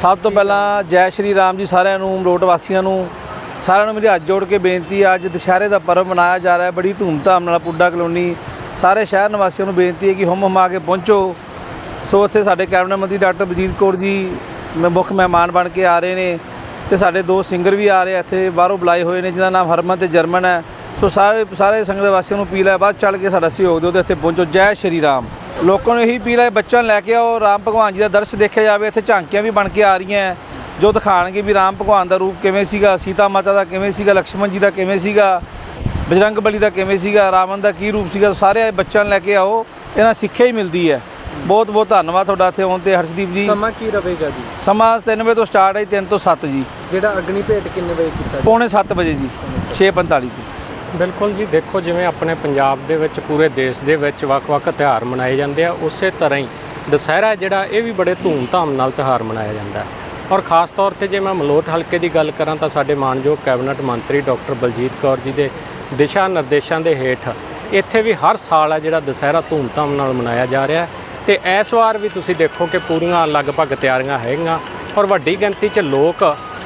ਸਭ ਤੋਂ ਪਹਿਲਾਂ ਜੈ ਸ਼੍ਰੀ ਰਾਮ ਜੀ ਸਾਰਿਆਂ ਨੂੰ ਮਲੋਟ ਵਾਸੀਆਂ ਨੂੰ, ਸਾਰਿਆਂ ਨੂੰ ਮੇਰੀ ਹੱਥ ਜੋੜ ਕੇ ਬੇਨਤੀ ਹੈ ਅੱਜ ਦੁਸ਼ਹਿਰੇ ਦਾ ਪਰਵ ਮਨਾਇਆ ਜਾ ਰਿਹਾ ਹੈ ਬੜੀ ਧੂਮਧਾਮ ਨਾਲ ਪੁੱਡਾ ਕਲੋਨੀ, ਸਾਰੇ ਸ਼ਹਿਰ ਨਿਵਾਸੀਆਂ ਨੂੰ ਬੇਨਤੀ ਹੈ ਕਿ ਹੁਮ ਹੁਮਾ ਕੇ ਪਹੁੰਚੋ। ਸੋ ਇੱਥੇ ਸਾਡੇ ਕੈਬਨਿਟ ਮੰਤਰੀ ਡਾਕਟਰ ਬਜੀਤ ਕੌਰ ਜੀ ਮੁੱਖ ਮਹਿਮਾਨ ਬਣ ਕੇ ਆ ਰਹੇ ਨੇ ਤੇ ਸਾਡੇ ਦੋ ਸਿੰਗਰ ਵੀ ਆ ਰਹੇ ਇੱਥੇ ਬਾਹਰੋਂ ਬੁਲਾਏ ਹੋਏ ਨੇ ਜਿਹਦਾ ਨਾਮ ਹਰਮਨ ਤੇ ਜਰਮਨ ਹੈ। ਸੋ ਸਾਰੇ ਸਾਰੇ ਸੰਗਤ ਵਾਸੀਆਂ ਨੂੰ ਅਪੀਲ ਹੈ, ਵੱਧ ਚੜ ਕੇ ਸਾਡਾ ਸਹਿਯੋਗ ਦਿਓ ਤੇ ਇੱਥੇ ਪਹੁੰਚੋ। ਜੈ ਸ਼੍ਰੀ ਰਾਮ। ਲੋਕਾਂ ਨੂੰ ਇਹੀ ਅਪੀਲ ਹੈ ਬੱਚਿਆਂ ਨੂੰ ਲੈ ਕੇ ਆਓ ਰਾਮ ਭਗਵਾਨ ਜੀ ਦਾ ਦਰਸ਼ ਦੇਖਿਆ ਜਾਵੇ ਇੱਥੇ ਝਾਂਕੀਆਂ ਵੀ ਬਣ ਕੇ ਆ ਰਹੀਆਂ ਜੋ ਦਿਖਾਣਗੇ ਵੀ ਰਾਮ ਭਗਵਾਨ ਦਾ ਰੂਪ ਕਿਵੇਂ ਸੀਗਾ ਸੀਤਾ ਮਾਤਾ ਦਾ ਕਿਵੇਂ ਸੀਗਾ ਲਕਸ਼ਮਣ ਜੀ ਦਾ ਕਿਵੇਂ ਸੀਗਾ ਬਜਰੰਗ ਬਲੀ ਦਾ ਕਿਵੇਂ ਸੀਗਾ ਰਾਵਣ ਦਾ ਕੀ ਰੂਪ ਸੀਗਾ ਸਾਰੇ ਬੱਚਿਆਂ ਨੂੰ ਲੈ ਕੇ ਆਓ ਇਹਨਾਂ ਸਿੱਖਿਆ ਹੀ ਮਿਲਦੀ ਹੈ। ਬਹੁਤ ਬਹੁਤ ਧੰਨਵਾਦ ਤੁਹਾਡਾ ਇੱਥੇ ਆਉਣ ਤੇ ਹਰਸ਼ਦੀਪ ਜੀ। ਸਮਾਂ ਕੀ ਰਹੇਗਾ ਜੀ? ਸਮਾਂ 3 ਵਜੇ ਤੋਂ ਸਟਾਰਟ ਹੈ 3 ਤੋਂ 7 ਜੀ। ਜਿਹੜਾ ਅਗਨੀ ਭੇਟ ਕਿੰਨੇ ਵਜੇ ਕੀਤਾ ਜੀ? ਪੌਣੇ 7 ਵਜੇ ਜੀ 6:45 ਤੇ। ਬਿਲਕੁਲ ਜੀ, ਦੇਖੋ ਜਿਵੇਂ ਆਪਣੇ ਪੰਜਾਬ ਦੇ ਵਿੱਚ, ਪੂਰੇ ਦੇਸ਼ ਦੇ ਵਿੱਚ ਵੱਖ-ਵੱਖ ਤਿਉਹਾਰ ਮਨਾਏ ਜਾਂਦੇ ਆ, ਉਸੇ ਤਰ੍ਹਾਂ ਹੀ ਦੁਸਹਿਰਾ ਜਿਹੜਾ, ਇਹ ਵੀ ਬੜੇ ਧੂਮ-ਧਾਮ ਨਾਲ ਤਿਉਹਾਰ ਮਨਾਇਆ ਜਾਂਦਾ ਔਰ ਖਾਸ ਤੌਰ ਤੇ ਜੇ ਮੈਂ ਮਲੋਟ ਹਲਕੇ ਦੀ ਗੱਲ ਕਰਾਂ ਤਾਂ ਸਾਡੇ ਮਾਨਯੋਗ ਕੈਬਨਿਟ ਮੰਤਰੀ ਡਾਕਟਰ ਬਲਜੀਤ ਕੌਰ ਜੀ ਦੇ ਦਿਸ਼ਾ ਨਿਰਦੇਸ਼ਾਂ ਦੇ ਹੇਠ ਇੱਥੇ ਵੀ ਹਰ ਸਾਲ ਆ ਜਿਹੜਾ ਦੁਸਹਿਰਾ ਧੂਮ-ਧਾਮ ਨਾਲ ਮਨਾਇਆ ਜਾ ਰਿਹਾ ਹੈ। ਤੇ ਇਸ ਵਾਰ ਵੀ ਤੁਸੀਂ ਦੇਖੋ ਕਿ ਪੂਰੀਆਂ ਲਗਭਗ ਤਿਆਰੀਆਂ ਹੈਗੀਆਂ ਔਰ ਵੱਡੀ ਗਿਣਤੀ 'ਚ ਲੋਕ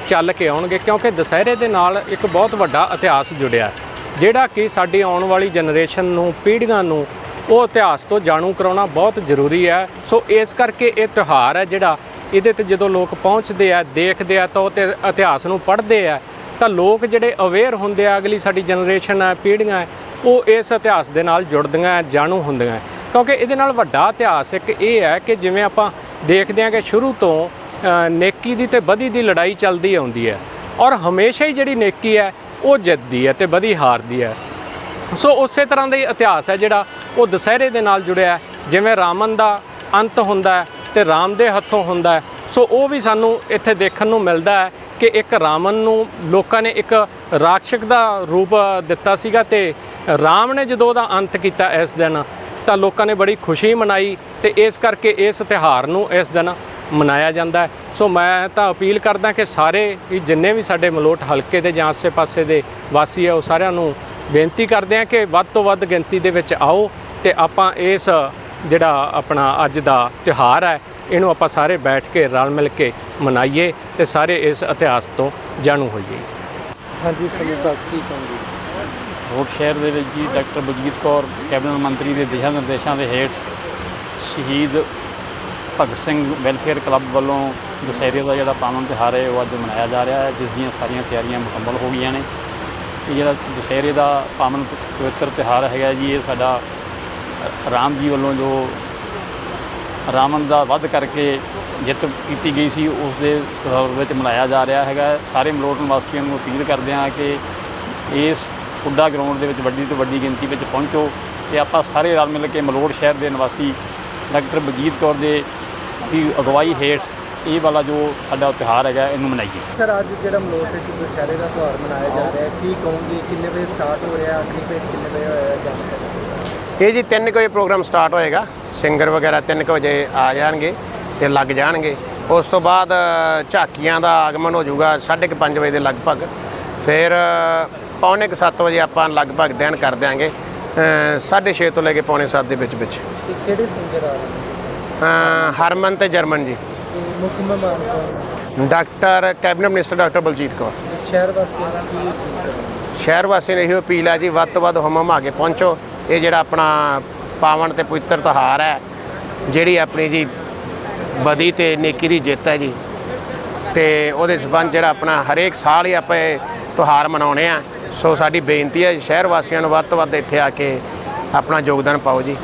ਚੱਲ ਕੇ ਆਉਣਗੇ ਕਿਉਂਕਿ ਦੁਸਹਿਰੇ ਦੇ ਨਾਲ ਇੱਕ ਬਹੁਤ ਵੱਡਾ ਇਤਿਹਾਸ ਜੁੜਿਆ ਹੈ। ਜਿਹੜਾ ਕਿ ਸਾਡੀ ਆਉਣ ਵਾਲੀ ਜਨਰੇਸ਼ਨ ਨੂੰ ਪੀੜ੍ਹੀਆਂ ਨੂੰ ਉਹ ਇਤਿਹਾਸ ਤੋਂ ਜਾਣੂ ਕਰਾਉਣਾ ਬਹੁਤ ਜ਼ਰੂਰੀ ਹੈ। ਸੋ ਇਸ ਕਰਕੇ ਇਹ ਤਿਉਹਾਰ ਹੈ ਜਿਹੜਾ ਇਹਦੇ ਤੇ ਜਦੋਂ ਲੋਕ ਪਹੁੰਚਦੇ ਆ ਦੇਖਦੇ ਆ ਤਾਂ ਉਹ ਤੇ ਇਤਿਹਾਸ ਨੂੰ ਪੜ੍ਹਦੇ ਆ ਤਾਂ ਲੋਕ ਜਿਹੜੇ ਅਵੇਅਰ ਹੁੰਦੇ ਆ ਅਗਲੀ ਸਾਡੀ ਜਨਰੇਸ਼ਨ ਹੈ ਪੀੜ੍ਹੀਆਂ ਉਹ ਇਸ ਇਤਿਹਾਸ ਦੇ ਨਾਲ ਜੁੜਦੀਆਂ ਹੈ, ਜਾਣੂ ਹੁੰਦੀਆਂ ਕਿਉਂਕਿ ਇਹਦੇ ਨਾਲ ਵੱਡਾ ਇਤਿਹਾਸ ਇੱਕ ਇਹ ਹੈ ਕਿ ਜਿਵੇਂ ਆਪਾਂ ਦੇਖਦੇ ਹਾਂ ਕਿ ਸ਼ੁਰੂ ਤੋਂ ਨੇਕੀ ਦੀ ਤੇ ਬਦੀ ਦੀ ਲੜਾਈ ਚੱਲਦੀ ਆਉਂਦੀ ਹੈ। ਔਰ ਹਮੇਸ਼ਾ ਹੀ ਜਿਹੜੀ ਨੇਕੀ ਹੈ, ਉਹ ਜਿੱਤਦੀ ਹੈ ਤੇ ਬਦੀ ਹਾਰਦੀ ਹੈ। ਸੋ ਉਸੇ ਤਰ੍ਹਾਂ ਦਾ ਹੀ ਇਤਿਹਾਸ ਹੈ ਜਿਹੜਾ ਉਹ ਦੁਸਹਿਰੇ ਦੇ ਨਾਲ ਜੁੜਿਆ ਹੈ। ਜਿਵੇਂ ਰਾਮਨ ਦਾ ਅੰਤ ਹੁੰਦਾ ਹੈ ਤੇ ਰਾਮ ਦੇ ਹੱਥੋਂ ਹੁੰਦਾ ਹੈ। ਸੋ ਉਹ ਵੀ ਸਾਨੂੰ ਇੱਥੇ ਦੇਖਣ ਨੂੰ ਮਿਲਦਾ ਹੈ ਕਿ ਇੱਕ ਰਾਮਨ ਨੂੰ ਲੋਕਾਂ ਨੇ ਇੱਕ ਰਾਖਸ਼ਕ ਦਾ ਰੂਪ ਦਿੱਤਾ ਸੀਗਾ ਤੇ ਰਾਮ ਨੇ ਜਦੋਂ ਉਹਦਾ ਅੰਤ ਕੀਤਾ ਇਸ ਦਿਨ ਤਾਂ ਲੋਕਾਂ ਨੇ ਬੜੀ ਖੁਸ਼ੀ ਮਨਾਈ ਤੇ ਇਸ ਕਰਕੇ ਇਸ ਤਿਉਹਾਰ ਨੂੰ ਇਸ ਦਿਨ ਮਨਾਇਆ ਜਾਂਦਾ ਹੈ। ਸੋ ਮੈਂ ਤਾਂ ਅਪੀਲ ਕਰਦਾ ਕਿ ਸਾਰੇ ਵੀ ਜਿੰਨੇ ਵੀ ਸਾਡੇ ਮਲੋਟ ਹਲਕੇ ਦੇ ਜਾਂ ਆਸੇ-ਪਾਸੇ ਦੇ ਵਾਸੀ ਆ ਉਹ ਸਾਰਿਆਂ ਨੂੰ ਬੇਨਤੀ ਕਰਦੇ ਆ ਕਿ ਵੱਧ ਤੋਂ ਵੱਧ ਗਿਣਤੀ ਦੇ ਵਿੱਚ ਆਓ ਤੇ ਆਪਾਂ ਇਸ ਜਿਹੜਾ ਆਪਣਾ ਅੱਜ ਦਾ ਤਿਉਹਾਰ ਹੈ ਇਹਨੂੰ ਆਪਾਂ ਸਾਰੇ ਬੈਠ ਕੇ ਰਲ ਮਿਲ ਕੇ ਮਨਾਈਏ ਤੇ ਸਾਰੇ ਇਸ ਇਤਿਹਾਸ ਤੋਂ ਜਾਣੂ ਹੋਈਏ। ਹਾਂਜੀ ਸਮੇਂ ਸਾਹਿਬ ਕੀ ਕਹੋਗੇ? ਰੋਡ ਸ਼ਹਿਰ ਦੇ ਵਿੱਚ ਜੀ ਡਾਕਟਰ ਬਲਜੀਤ ਕੌਰ ਕੈਬਨਿਟ ਮੰਤਰੀ ਦੇ ਦਿਸ਼ਾ ਨਿਰਦੇਸ਼ਾਂ ਦੇ ਹੇਠ ਸ਼ਹੀਦ ਭਗਤ ਸਿੰਘ ਵੈਲਫੇਅਰ ਕਲੱਬ ਵੱਲੋਂ ਦੁਸਹਿਰੇ ਦਾ ਜਿਹੜਾ ਪਾਵਨ ਤਿਉਹਾਰ ਹੈ, ਉਹ ਅੱਜ ਮਨਾਇਆ ਜਾ ਰਿਹਾ ਹੈ, ਜਿਸ ਦੀਆਂ ਸਾਰੀਆਂ ਤਿਆਰੀਆਂ ਮੁਕੰਮਲ ਹੋ ਗਈਆਂ ਨੇ। ਇਹ ਜਿਹੜਾ ਦੁਸਹਿਰੇ ਦਾ ਪਾਵਨ ਪਵਿੱਤਰ ਤਿਉਹਾਰ ਹੈਗਾ ਜੀ, ਇਹ ਸਾਡਾ ਰਾਮ ਜੀ ਵੱਲੋਂ ਜੋ ਰਾਵਣ ਦਾ ਵੱਧ ਕਰਕੇ ਜਿੱਤ ਕੀਤੀ ਗਈ ਸੀ, ਉਸ ਦੇ ਸੰਦਰਭ ਵਿੱਚ ਮਨਾਇਆ ਜਾ ਰਿਹਾ ਹੈਗਾ। ਸਾਰੇ ਮਲੋਟ ਨਿਵਾਸੀਆਂ ਨੂੰ ਅਪੀਲ ਕਰਦੇ ਹਾਂ ਕਿ ਇਸ ਉੱਡਾ ਗਰਾਊਂਡ ਦੇ ਵਿੱਚ ਵੱਡੀ ਤੋਂ ਵੱਡੀ ਗਿਣਤੀ ਵਿੱਚ ਪਹੁੰਚੋ ਤੇ ਆਪਾਂ ਸਾਰੇ ਰਲ ਮਿਲ ਕੇ ਮਲੋਟ ਸ਼ਹਿਰ ਦੇ ਨਿਵਾਸੀ ਡਾਕਟਰ ਬਲਜੀਤ ਕੌਰ ਦੇ ਦੀ ਅਗਵਾਈ ਹੇਠ ਇਹ ਵਾਲਾ ਜੋ ਸਾਡਾ ਤਿਉਹਾਰ ਹੈਗਾ ਇਹਨੂੰ ਮਨਾਈਏ। ਸਰ ਅੱਜ ਜਿਹੜਾ ਮਲੋਟ ਵਿੱਚ ਦੁਸਹਿਰੇ ਦਾ ਤਿਉਹਾਰ ਮਨਾਇਆ ਜਾ ਰਿਹਾ ਹੈ ਕੀ ਕਹੋਗੇ? ਕਿੰਨੇ ਵਜੇ ਸਟਾਰਟ ਹੋ ਰਿਹਾ? ਅਗਨੀ ਭੇਟ ਕਿੰਨੇ ਵਜੇ ਹੋਇਆ ਜਾਣਕਾਰੀ ਇਹ ਜੀ 3 ਵਜੇ ਪ੍ਰੋਗਰਾਮ ਸਟਾਰਟ ਹੋਏਗਾ। ਸਿੰਗਰ ਵਗੈਰਾ 3 ਵਜੇ ਆ ਜਾਣਗੇ ਤੇ ਲੱਗ ਜਾਣਗੇ। ਉਸ ਤੋਂ ਬਾਅਦ ਝਾਕੀਆਂ ਦਾ ਆਗਮਨ ਹੋ ਜਾਊਗਾ 5:30 ਵਜੇ ਦੇ ਲਗਭਗ। ਫਿਰ ਪੌਣੇ ਕੁ ਸੱਤ ਵਜੇ ਆਪਾਂ ਲਗਭਗ ਦਿਨ ਕਰ ਦਿਆਂਗੇ 6:30 ਤੋਂ ਲੈ ਕੇ ਪੌਣੇ 7 ਦੇ ਵਿੱਚ ਵਿੱਚ ਕਿਹੜੇ ਸਿੰਗਰ ਆ ਰਹੇ ਨੇ? ਹਰਮਨ ਤੇ ਜਰਮਨ ਜੀ। ਤੇ ਮੁੱਖ ਮਹਿਮਾਨ ਕੌਣ? Doctor cabinet minister doctor Baljit Kaur? ਸ਼ਹਿਰ ਵਾਸੀਆਂ ਕੀ? ਸ਼ਹਿਰ ਵਾਸੀਆਂ ਨੂੰ ਇਹੋ ਅਪੀਲ ਹੈ ਜੀ ਵੱਧ ਤੋਂ ਵੱਧ ਹੁਮ ਹੁਮਾ ਕੇ ਪਹੁੰਚੋ। ਇਹ ਜਿਹੜਾ ਆਪਣਾ ਪਾਵਨ ਤੇ ਪਵਿੱਤਰ ਤਿਉਹਾਰ ਹੈ ਜਿਹੜੀ ਆਪਣੀ ਜੀ ਬਦੀ ਤੇ ਨੇਕੀ ਦੀ ਜਿੱਤ ਹੈ ਜੀ। ਤੇ ਉਹਦੇ ਸਬੰਧ ਜਿਹੜਾ ਆਪਣਾ ਹਰੇਕ ਸਾਲ ਹੀ ਆਪਾਂ ਇਹ ਤਿਉਹਾਰ ਮਨਾਉਣੇ ਆ। ਸੋ ਸਾਡੀ ਬੇਨਤੀ ਹੈ ਸ਼ਹਿਰ ਵਾਸੀਆਂ ਨੂੰ ਵੱਧ ਤੋਂ ਵੱਧ ਇੱਥੇ ਆ ਕੇ ਆਪਣਾ ਯੋਗਦਾਨ ਪਾਓ ਜੀ।